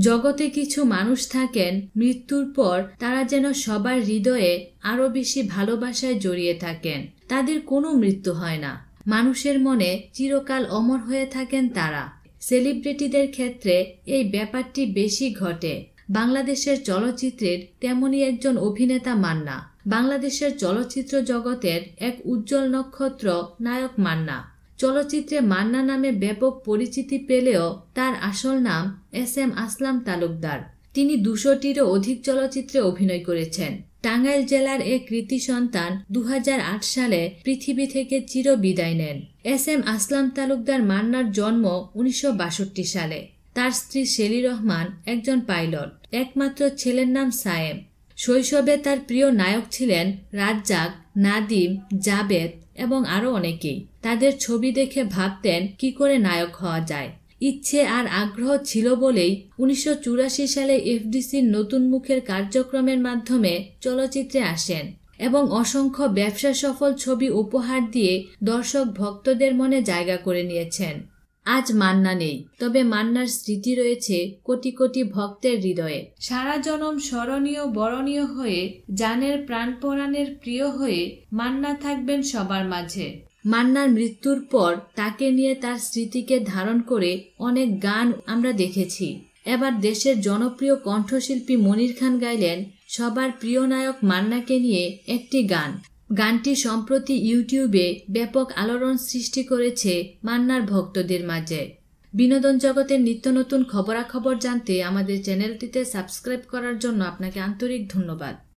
জগতে কিছু মানুষ থাকেন, মৃত্যুর পর তারা যেন সবার হৃদয়ে আরও বেশি ভালোবাসায় জড়িয়ে থাকেন। তাদের কোনো মৃত্যু হয় না। মানুষের মনে চিরকাল অমর হয়ে থাকেন তারা। সেলিব্রিটিদের ক্ষেত্রে এই ব্যাপারটি বেশি ঘটে। বাংলাদেশের চলচ্চিত্রের তেমনই একজন অভিনেতা মান্না। বাংলাদেশের চলচ্চিত্র জগতের এক উজ্জ্বল নক্ষত্র নায়ক মান্না। চলচ্চিত্রে মান্না নামে ব্যাপক পরিচিতি পেলেও তার আসল নাম এস এম আসলাম তালুকদার। তিনি দুশোটিরও অধিক চলচ্চিত্রে অভিনয় করেছেন। টাঙ্গাইল জেলার এক কৃতি সন্তান দু হাজার আট সালে পৃথিবী থেকে চির বিদায় নেন। এস এম আসলাম তালুকদার মান্নার জন্ম উনিশশো বাষট্টি সালে। তার স্ত্রী শেলি রহমান একজন পাইলট, একমাত্র ছেলের নাম সায়েম। শৈশবে তার প্রিয় নায়ক ছিলেন রাজ্জাক নাদিম, জাবেদ এবং আরও অনেকেই তাদের ছবি দেখে ভাবতেন কি করে নায়ক হওয়া যায়। ইচ্ছে আর আগ্রহ ছিল বলেই উনিশশো চুরাশি সালে এফডিসির নতুন মুখের কার্যক্রমের মাধ্যমে চলচ্চিত্রে আসেন এবং অসংখ্য ব্যবসা সফল ছবি উপহার দিয়ে দর্শক ভক্তদের মনে জায়গা করে নিয়েছেন। আজ মান্না নেই, তবে মান্নার স্মৃতি রয়েছে কোটি কোটি ভক্তের হৃদয়ে। সারা জনম স্মরণীয়, বরণীয় হয়ে, জানের প্রাণপরাণের প্রিয় হয়ে মান্না থাকবেন সবার মাঝে। মান্নার মৃত্যুর পর তাকে নিয়ে তার স্মৃতিকে ধারণ করে অনেক গান আমরা দেখেছি। এবার দেশের জনপ্রিয় কণ্ঠশিল্পী মনির খান গাইলেন সবার প্রিয় নায়ক মান্নাকে নিয়ে একটি গান। গানটি সম্প্রতি ইউটিউবে ব্যাপক আলোড়ন সৃষ্টি করেছে মান্নার ভক্তদের মাঝে। বিনোদন জগতের নিত্য নতুন খবরাখবর জানতে আমাদের চ্যানেলটিতে সাবস্ক্রাইব করার জন্য আপনাকে আন্তরিক ধন্যবাদ।